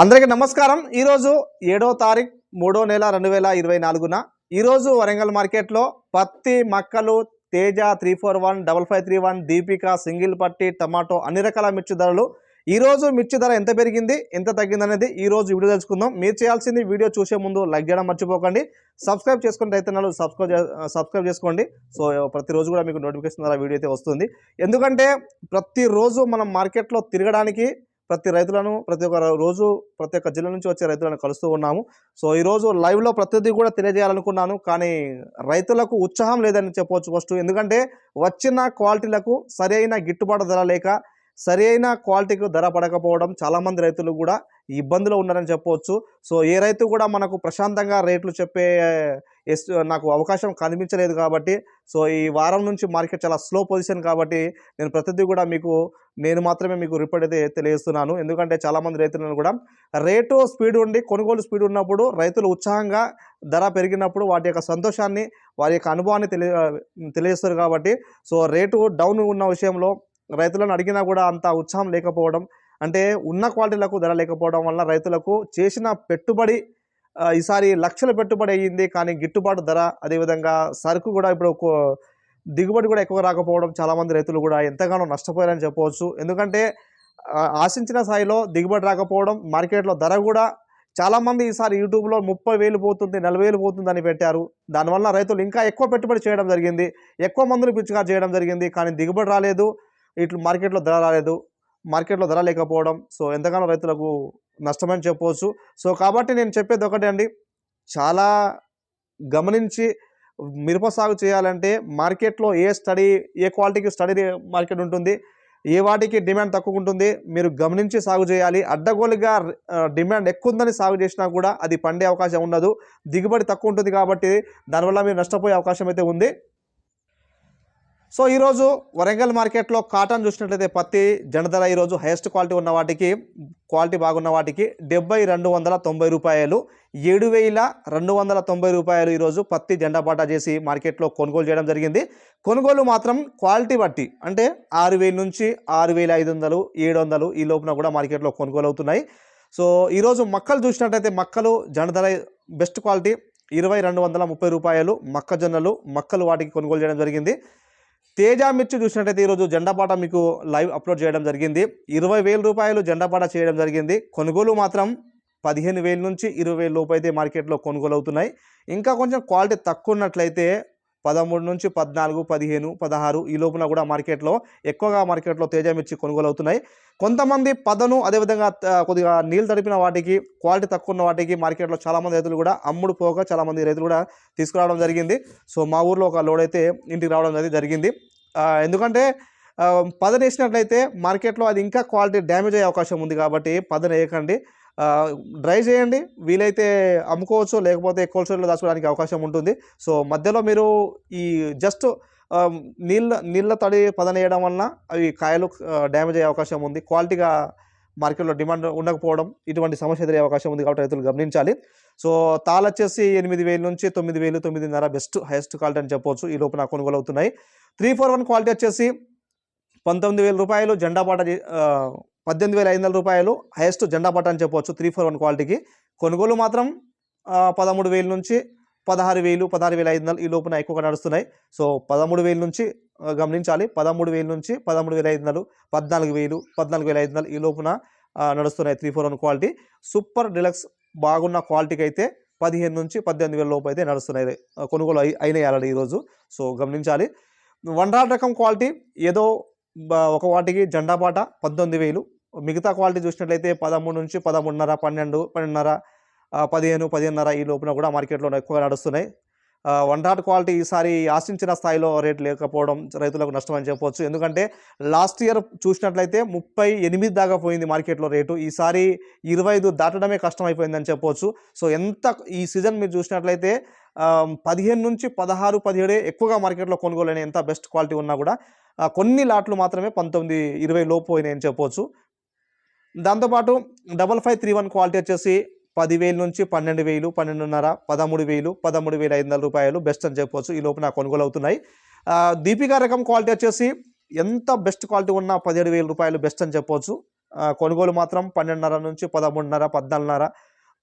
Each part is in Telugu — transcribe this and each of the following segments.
అందరికీ నమస్కారం. ఈరోజు ఏడో తారీఖు మూడో నెల రెండు వేల ఇరవై నాలుగున. ఈరోజు వరంగల్ మార్కెట్లో పత్తి మక్కలు Teja three four one double five three one Deepika single పట్టి టమాటో అన్ని రకాల మిర్చి ధరలు. ఈరోజు మిర్చి ధర ఎంత పెరిగింది ఎంత తగ్గింది అనేది ఈరోజు వీడియో తెలుసుకుందాం. మీరు చేయాల్సింది వీడియో చూసే ముందు లైక్ చేయడం మర్చిపోకండి. సబ్స్క్రైబ్ చేసుకుని రైతన్నలు సబ్స్క్రైబ్ సబ్స్క్రైబ్ చేసుకోండి. సో ప్రతిరోజు కూడా మీకు నోటిఫికేషన్ ద్వారా వీడియో అయితే వస్తుంది. ఎందుకంటే ప్రతిరోజు మనం మార్కెట్లో తిరగడానికి ప్రతి రైతులను ప్రతి ఒక్క రోజు ప్రతి ఒక్క జిల్లా నుంచి వచ్చే రైతులను కలుస్తూ ఉన్నాము. సో ఈరోజు లైవ్లో ప్రతిదీ కూడా తెలియజేయాలనుకున్నాను. కానీ రైతులకు ఉత్సాహం లేదని చెప్పవచ్చు ఫస్ట్. ఎందుకంటే వచ్చిన క్వాలిటీలకు సరైన గిట్టుబాటు ధర లేక సరైన క్వాలిటీకి ధర పడకపోవడం చాలామంది రైతులు కూడా ఇబ్బందులో ఉన్నారని చెప్పవచ్చు. సో ఏ రైతు కూడా మనకు ప్రశాంతంగా రేట్లు చెప్పే ఎస్ నాకు అవకాశం కనిపించలేదు కాబట్టి సో ఈ వారం నుంచి మార్కెట్ చాలా స్లో పొజిషన్ కాబట్టి నేను ప్రతిదీ కూడా మీకు నేను మాత్రమే మీకు రిపోర్ట్ అయితే తెలియజేస్తున్నాను. ఎందుకంటే చాలామంది రైతులను కూడా రేటు స్పీడ్ ఉండి కొనుగోలు స్పీడ్ ఉన్నప్పుడు రైతులు ఉత్సాహంగా ధర పెరిగినప్పుడు వాటి యొక్క సంతోషాన్ని వారి యొక్క అనుభవాన్ని తెలియ తెలియజేస్తారు కాబట్టి సో రేటు డౌన్ ఉన్న విషయంలో రైతులను అడిగినా కూడా అంత ఉత్సాహం లేకపోవడం అంటే ఉన్న క్వాలిటీలకు ధర లేకపోవడం వల్ల రైతులకు చేసిన పెట్టుబడి ఈసారి లక్షల పెట్టుబడి అయ్యింది కానీ గిట్టుబాటు ధర అదేవిధంగా సరుకు కూడా ఇప్పుడు దిగుబడి కూడా ఎక్కువ రాకపోవడం చాలామంది రైతులు కూడా ఎంతగానో నష్టపోయారని చెప్పవచ్చు. ఎందుకంటే ఆశించిన స్థాయిలో దిగుబడి రాకపోవడం మార్కెట్లో ధర కూడా చాలామంది ఈసారి యూట్యూబ్లో ముప్పై వేలు పోతుంది నలభై వేలు పోతుంది అని పెట్టారు. దానివల్ల రైతులు ఇంకా ఎక్కువ పెట్టుబడి చేయడం జరిగింది ఎక్కువ మందులు పిచ్చిగా చేయడం జరిగింది కానీ దిగుబడి రాలేదు ఇట్లు మార్కెట్లో ధర రాలేదు మార్కెట్లో ధర లేకపోవడం. సో ఎంతగానో రైతులకు నష్టమని చెప్పవచ్చు. సో కాబట్టి నేను చెప్పేది ఒకటే అండి. చాలా గమనించి మిరప సాగు చేయాలంటే మార్కెట్లో ఏ స్టడీ ఏ క్వాలిటీకి స్టడీ మార్కెట్ ఉంటుంది ఏ వాటికి డిమాండ్ తక్కువ ఉంటుంది మీరు గమనించి సాగు చేయాలి. అడ్డగోలుగా డిమాండ్ ఎక్కువ ఉందని సాగు చేసినా కూడా అది పండే అవకాశం ఉండదు. దిగుబడి తక్కువ ఉంటుంది కాబట్టి దానివల్ల మీరు నష్టపోయే అవకాశం అయితే ఉంది. సో ఈరోజు వరంగల్ మార్కెట్లో కాటన్ చూసినట్లయితే పత్తి జనధర ఈరోజు హైయెస్ట్ క్వాలిటీ ఉన్న వాటికి క్వాలిటీ బాగున్న వాటికి డెబ్బై రెండు వందల తొంభై రూపాయలు ఏడు వేల రెండు వందల తొంభై రూపాయలు ఈరోజు పత్తి జెండా చేసి మార్కెట్లో కొనుగోలు చేయడం జరిగింది. కొనుగోలు మాత్రం క్వాలిటీ బట్టి అంటే ఆరు వేల నుంచి ఆరు వేల ఐదు వందలు ఏడు వందలు ఈ లోపున కూడా మార్కెట్లో కొనుగోలు అవుతున్నాయి. సో ఈరోజు మక్కలు చూసినట్టయితే మక్కలు జనధర బెస్ట్ క్వాలిటీ ఇరవై రెండు వందల ముప్పై రూపాయలు మొక్కజొన్నలు మక్కలు వాటికి కొనుగోలు చేయడం జరిగింది. తేజ మిర్చి చూసినట్టయితే ఈరోజు జెండాపాట మీకు లైవ్ అప్లోడ్ చేయడం జరిగింది. ఇరవై వేల రూపాయలు జెండాపాట చేయడం జరిగింది. కొనుగోలు మాత్రం పదిహేను వేల నుంచి ఇరవై వేల లోపు అయితే మార్కెట్లో కొనుగోలు అవుతున్నాయి. ఇంకా కొంచెం క్వాలిటీ తక్కువ ఉన్నట్లయితే పదమూడు నుంచి పద్నాలుగు పదిహేను పదహారు ఈ లోపున కూడా మార్కెట్లో ఎక్కువగా మార్కెట్లో తేజ మిర్చి కొనుగోలు అవుతున్నాయి. కొంతమంది పదను అదేవిధంగా కొద్దిగా నీళ్ళు తడిపిన వాటికి క్వాలిటీ తక్కువ ఉన్న వాటికి మార్కెట్లో చాలామంది రైతులు కూడా అమ్ముడు పోక చాలామంది రైతులు కూడా తీసుకురావడం జరిగింది. సో మా ఊర్లో ఒక లోడ్ అయితే ఇంటికి రావడం అనేది జరిగింది. ఎందుకంటే పదనేసినట్లయితే వేసినట్లయితే మార్కెట్లో అది ఇంకా క్వాలిటీ డ్యామేజ్ అయ్యే అవకాశం ఉంది కాబట్టి పదన వేయకండి. డ్రై చేయండి. వీలైతే అమ్ముకోవచ్చు లేకపోతే కోల్డ్ దాచుకోవడానికి అవకాశం ఉంటుంది. సో మధ్యలో మీరు ఈ జస్ట్ నీళ్ళ నీళ్ళ తడి పదన వేయడం వలన అవి కాయలు డ్యామేజ్ అయ్యే అవకాశం ఉంది. క్వాలిటీగా మార్కెట్లో డిమాండ్ ఉండకపోవడం ఇటువంటి సమస్య ఎదురయ్యే అవకాశం ఉంది కాబట్టి రైతులు గమనించాలి. సో తాళ్ళు వచ్చేసి ఎనిమిది వేలు నుంచి తొమ్మిది వేలు తొమ్మిదిన్నర బెస్ట్ హైయెస్ట్ క్వాలిటీ అని చెప్పవచ్చు ఈ లోపల కొనుగోలు అవుతున్నాయి త్రీ ఫోర్ వన్ క్వాలిటీ వచ్చేసి పంతొమ్మిది వేల రూపాయలు జెండా బాట పద్దెనిమిది వేల ఐదు వందల రూపాయలు హైయెస్ట్ జెండా బాట అని చెప్పవచ్చు త్రీ ఫోర్ వన్ క్వాలిటీకి కొనుగోలు మాత్రం పదమూడు వేల నుంచి పదహారు వేలు పదహారు వేల ఐదు వందలు ఈ లోపున ఎక్కువగా నడుస్తున్నాయి. సో పదమూడు వేల నుంచి గమనించాలి. పదమూడు వేల నుంచి పదమూడు వేల ఐదు వందలు పద్నాలుగు వేలు పద్నాలుగు వేల ఐదు వందలు ఈ లోపున నడుస్తున్నాయి three four one quality super deluxe బాగున్న క్వాలిటీకి అయితే పదిహేను నుంచి పద్దెనిమిది వేల లోపు అయితే నడుస్తున్నాయి. కొనుగోలు అయి అయినాయి ఆల్రెడీ ఈరోజు సో గమనించాలి. వండర్ రకం క్వాలిటీ ఏదో ఒక వాటికి జెండా పాట పద్దెనిమిది వేలు. మిగతా క్వాలిటీ చూసినట్లయితే పదమూడు నుంచి పదమూడున్నర పన్నెండు పన్నెండున్నర పదిహేను పదిహేనున్నర ఈ లోపున కూడా మార్కెట్లో ఎక్కువగా నడుస్తున్నాయి. వన్ డాట్ క్వాలిటీ ఈసారి ఆశించిన స్థాయిలో రేట్ లేకపోవడం రైతులకు నష్టం అని చెప్పవచ్చు ఎందుకంటే లాస్ట్ ఇయర్ చూసినట్లయితే ముప్పై ఎనిమిది దాకా పోయింది మార్కెట్లో రేటు. ఈసారి ఇరవై ఐదు దాటడమే కష్టం అయిపోయిందని చెప్పవచ్చు సో ఎంత ఈ సీజన్ మీరు చూసినట్లయితే పదిహేను నుంచి పదహారు పదిహేడే ఎక్కువగా మార్కెట్లో కొనుగోలు ఎంత బెస్ట్ క్వాలిటీ ఉన్నా కూడా కొన్ని లాట్లు మాత్రమే పంతొమ్మిది ఇరవై లోపు పోయినాయి అని చెప్పవచ్చు దాంతోపాటు double five three one quality వచ్చేసి పదివేలు నుంచి పన్నెండు వేలు పన్నెండున్నర పదమూడు వేలు పదమూడు వేల ఐదు వందల రూపాయలు బెస్ట్ అని చెప్పవచ్చు ఈ లోపు నాకు కొనుగోలు అవుతున్నాయి. దీపికా రకం క్వాలిటీ వచ్చేసి ఎంత బెస్ట్ క్వాలిటీ ఉన్నా పదిహేడు వేల రూపాయలు బెస్ట్ అని చెప్పవచ్చు కొనుగోలు మాత్రం పన్నెండున్నర నుంచి పదమూడున్నర పద్నాలుగున్నర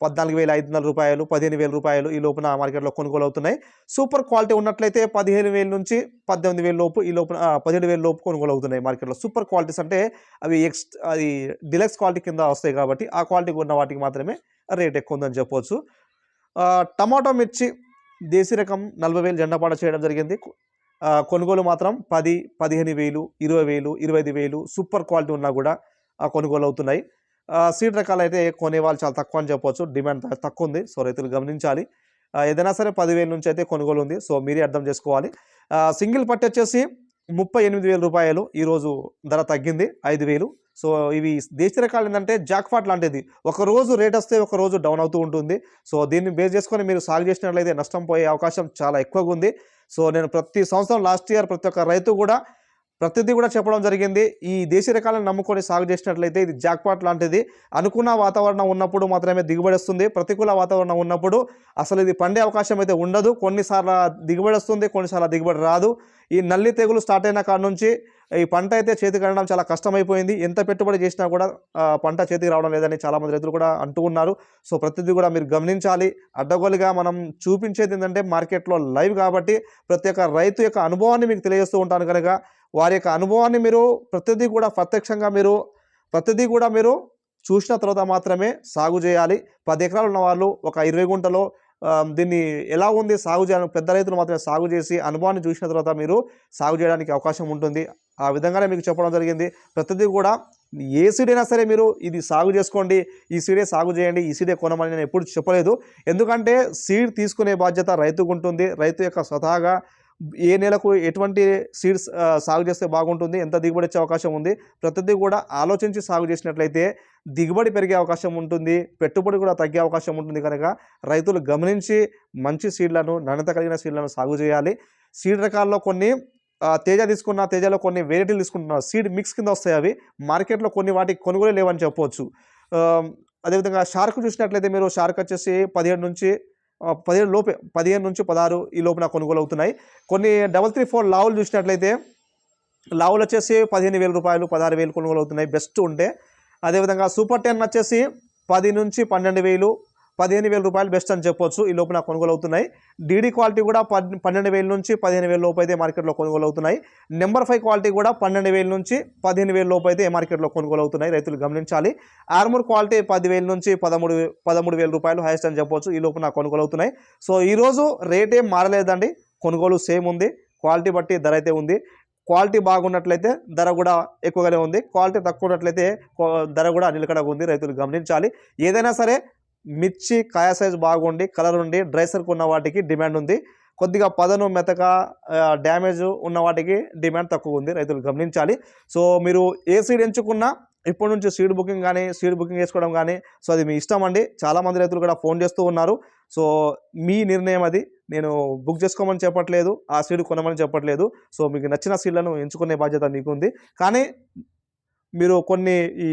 పద్నాలుగు వేల ఐదు వందల రూపాయలు పదిహేను వేల రూపాయలు ఈ లోపున మార్కెట్లో కొనుగోలు అవుతున్నాయి సూపర్ క్వాలిటీ ఉన్నట్లయితే పదిహేను వేల నుంచి పద్దెనిమిది వేల లోపు ఈ లోపున పదిహేడు వేల లోపు కొనుగోలు అవుతున్నాయి మార్కెట్లో. సూపర్ క్వాలిటీస్ అంటే అవి ఎక్స్ అది డిలక్స్ క్వాలిటీ కింద వస్తాయి కాబట్టి ఆ క్వాలిటీ ఉన్న వాటికి మాత్రమే రేట్ ఎక్కువ ఉందని చెప్పవచ్చు టమాటో మిర్చి దేశీ రకం నలభై వేలు జెండాపాట చేయడం జరిగింది. కొనుగోలు మాత్రం పది పదిహేను వేలు ఇరవై వేలు ఇరవై ఐదు వేలు సూపర్ క్వాలిటీ ఉన్నా కూడా కొనుగోలు అవుతున్నాయి సీడ్ రకాలు అయితే కొనే వాళ్ళు చాలా తక్కువ అని చెప్పొచ్చు. డిమాండ్ తక్కువ ఉంది సో రైతులు గమనించాలి. ఏదైనా సరే పదివేల నుంచి అయితే కొనుగోలు ఉంది సో మీరే అర్థం చేసుకోవాలి. సింగిల్ పట్టి వచ్చేసి ముప్పై ఎనిమిది వేల రూపాయలు ఈరోజు ధర తగ్గింది. ఐదు వేలు. సో ఇవి దేశీ రకాలు ఏంటంటే జాక్ఫాట్ లాంటిది. ఒక రోజు రేట్ వస్తే ఒక రోజు డౌన్ అవుతూ ఉంటుంది. సో దీన్ని బేస్ చేసుకొని మీరు సాగు చేసినట్లయితే నష్టం పోయే అవకాశం చాలా ఎక్కువగా ఉంది. సో నేను ప్రతి సంవత్సరం లాస్ట్ ఇయర్ ప్రతి ఒక్క రైతు కూడా ప్రతిదీ కూడా చెప్పడం జరిగింది. ఈ దేశీ రకాలను నమ్ముకొని సాగు చేసినట్లయితే ఇది జాక్పాట్ లాంటిది. అనుకున్న వాతావరణం ఉన్నప్పుడు మాత్రమే దిగుబడి వస్తుంది. ప్రతికూల వాతావరణం ఉన్నప్పుడు అసలు ఇది పండే అవకాశం అయితే ఉండదు. కొన్నిసార్లు దిగుబడి వస్తుంది కొన్నిసార్లు దిగుబడి రాదు. ఈ నల్లి తెగులు స్టార్ట్ అయిన కాడ నుంచి ఈ పంట అయితే చేతికి రావడం చాలా కష్టమైపోయింది. ఎంత పెట్టుబడి చేసినా కూడా పంట చేతికి రావడం లేదని చాలామంది రైతులు కూడా అంటూ ఉన్నారు. సో ప్రతిదీ కూడా మీరు గమనించాలి. అడ్డగోలుగా మనం చూపించేది ఏంటంటే మార్కెట్లో లైవ్ కాబట్టి ప్రతి ఒక్క రైతు యొక్క అనుభవాన్ని మీకు తెలియజేస్తూ ఉంటాను కనుక వారి యొక్క అనుభవాన్ని మీరు ప్రతిదీ కూడా ప్రత్యక్షంగా మీరు ప్రతిదీ కూడా మీరు చూసిన తర్వాత మాత్రమే సాగు చేయాలి. పది ఎకరాలు ఉన్న వాళ్ళు ఒక ఇరవై గుంటలో దీన్ని ఎలా ఉంది సాగు చేయాలని పెద్ద రైతులు మాత్రమే సాగు చేసి అనుభవాన్ని చూసిన తర్వాత మీరు సాగు చేయడానికి అవకాశం ఉంటుంది. ఆ విధంగానే మీకు చెప్పడం జరిగింది. ప్రతిదీ కూడా ఏ సీడ్ అయినా సరే మీరు ఇది సాగు చేసుకోండి. ఈ సీడే సాగు చేయండి. ఈ సీడే కొనమని నేను ఎప్పుడు చెప్పలేదు. ఎందుకంటే సీడ్ తీసుకునే బాధ్యత రైతుకు ఉంటుంది. రైతు యొక్క స్వతహాగా ఏ నెలకు ఎటువంటి సీడ్స్ సాగు చేస్తే బాగుంటుంది ఎంత దిగుబడి వచ్చే అవకాశం ఉంది ప్రతిదీ కూడా ఆలోచించి సాగు చేసినట్లయితే దిగుబడి పెరిగే అవకాశం ఉంటుంది పెట్టుబడి కూడా తగ్గే అవకాశం ఉంటుంది కనుక రైతులు గమనించి మంచి సీడ్లను నాణ్యత కలిగిన సీడ్లను సాగు చేయాలి. సీడ్ రకాల్లో కొన్ని తేజ తీసుకున్న తేజలో కొన్ని వెరైటీలు తీసుకుంటున్నారు సీడ్ మిక్స్ కింద వస్తాయి అవి. మార్కెట్లో కొన్ని వాటికి కొనుగోలు లేవని చెప్పవచ్చు అదేవిధంగా షార్క్ చూసినట్లయితే మీరు షార్క్ వచ్చేసి పదిహేడు నుంచి పదిహేడు లోపే పదిహేను నుంచి పదహారు ఈ లోపున కొనుగోలు అవుతున్నాయి. కొన్ని డబల్ త్రీ ఫోర్ లావులు చూసినట్లయితే లావులు వచ్చేసి పదిహేను వేల రూపాయలు పదహారు వేలు కొనుగోలు అవుతున్నాయి బెస్ట్ ఉంటే. అదేవిధంగా సూపర్ టెన్ వచ్చేసి పది నుంచి పన్నెండు వేలు పదిహేను వేల రూపాయలు బెస్ట్ అని చెప్పొచ్చు. ఈ లోపున కొనుగోలు అవుతున్నాయి డీడీ క్వాలిటీ కూడా పన్నెండు వేల నుంచి పదిహేను వేల లోపు అయితే మార్కెట్లో కొనుగోలు అవుతున్నాయి నెంబర్ ఫైవ్ క్వాలిటీ కూడా పన్నెండు వేల నుంచి పదిహేను వేల లోపు అయితే మార్కెట్లో కొనుగోలు అవుతున్నాయి రైతులు గమనించాలి. ఆర్మూర్ క్వాలిటీ పదివేల నుంచి పదమూడు పదమూడు వేల రూపాయలు హైయెస్ట్ అని చెప్పొచ్చు. ఈ నాకు కొనుగోలు అవుతున్నాయి సో ఈరోజు రేట్ ఏం మారలేదండి. కొనుగోలు సేమ్ ఉంది. క్వాలిటీ బట్టి ధర అయితే ఉంది. క్వాలిటీ బాగున్నట్లయితే ధర కూడా ఎక్కువగానే ఉంది. క్వాలిటీ తక్కువ ఉన్నట్లయితే ధర కూడా నిలకడగా ఉంది రైతులు గమనించాలి. ఏదైనా సరే మిర్చి కాయ సైజ్ బాగుండి కలర్ ఉండి డ్రైసర్కి ఉన్న వాటికి డిమాండ్ ఉంది. కొద్దిగా పదను మెతక డ్యామేజ్ ఉన్న వాటికి డిమాండ్ తక్కువ ఉంది రైతులు గమనించాలి. సో మీరు ఏ సీడ్ ఎంచుకున్నా ఇప్పటి నుంచి సీడ్ బుకింగ్ కానీ సీడ్ బుకింగ్ చేసుకోవడం కానీ సో అది మీ ఇష్టం అండి. చాలామంది రైతులు కూడా ఫోన్ చేస్తూ ఉన్నారు. సో మీ నిర్ణయం అది. నేను బుక్ చేసుకోమని చెప్పట్లేదు ఆ సీడ్ కొనమని చెప్పట్లేదు. సో మీకు నచ్చిన సీడ్లను ఎంచుకునే బాధ్యత మీకు ఉంది. కానీ మీరు కొన్ని ఈ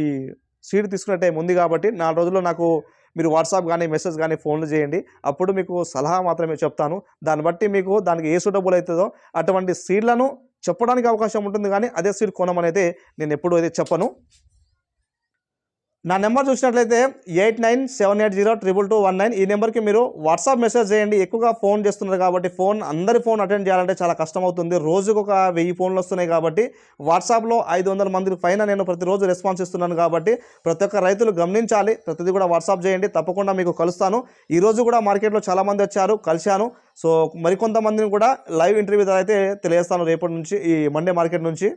సీడ్ తీసుకునే టైం ఉంది కాబట్టి నాలుగు రోజుల్లో నాకు మీరు వాట్సాప్ కానీ మెసేజ్ కానీ ఫోన్లు చేయండి. అప్పుడు మీకు సలహా మాత్రమే చెప్తాను. దాన్ని బట్టి మీకు దానికి ఏ సూటబుల్ అవుతుందో అటువంటి సీడ్లను చెప్పడానికి అవకాశం ఉంటుంది. కానీ అదే సీడ్ కొనమనేది నేను ఎప్పుడూ అయితే చెప్పను. నా నెంబర్ చూసినట్లయితే eight nine seven eight zero triple two one nine. ఈ నెంబర్కి మీరు వాట్సాప్ మెసేజ్ చేయండి. ఎక్కువగా ఫోన్ చేస్తున్నారు కాబట్టి ఫోన్ అందరి ఫోన్ అటెండ్ చేయాలంటే చాలా కష్టం అవుతుంది రోజుకు ఒక వెయ్యి ఫోన్లు వస్తున్నాయి కాబట్టి వాట్సాప్లో ఐదు వందల మంది పైన నేను ప్రతిరోజు రెస్పాన్స్ ఇస్తున్నాను కాబట్టి ప్రతి ఒక్క రైతులు గమనించాలి. ప్రతిదీ కూడా వాట్సాప్ చేయండి. తప్పకుండా మీకు కలుస్తాను. ఈరోజు కూడా మార్కెట్లో చాలామంది వచ్చారు కలిశాను. సో మరికొంతమందిని కూడా లైవ్ ఇంటర్వ్యూ అయితే తెలియజేస్తాను రేపటి నుంచి ఈ మండే మార్కెట్ నుంచి.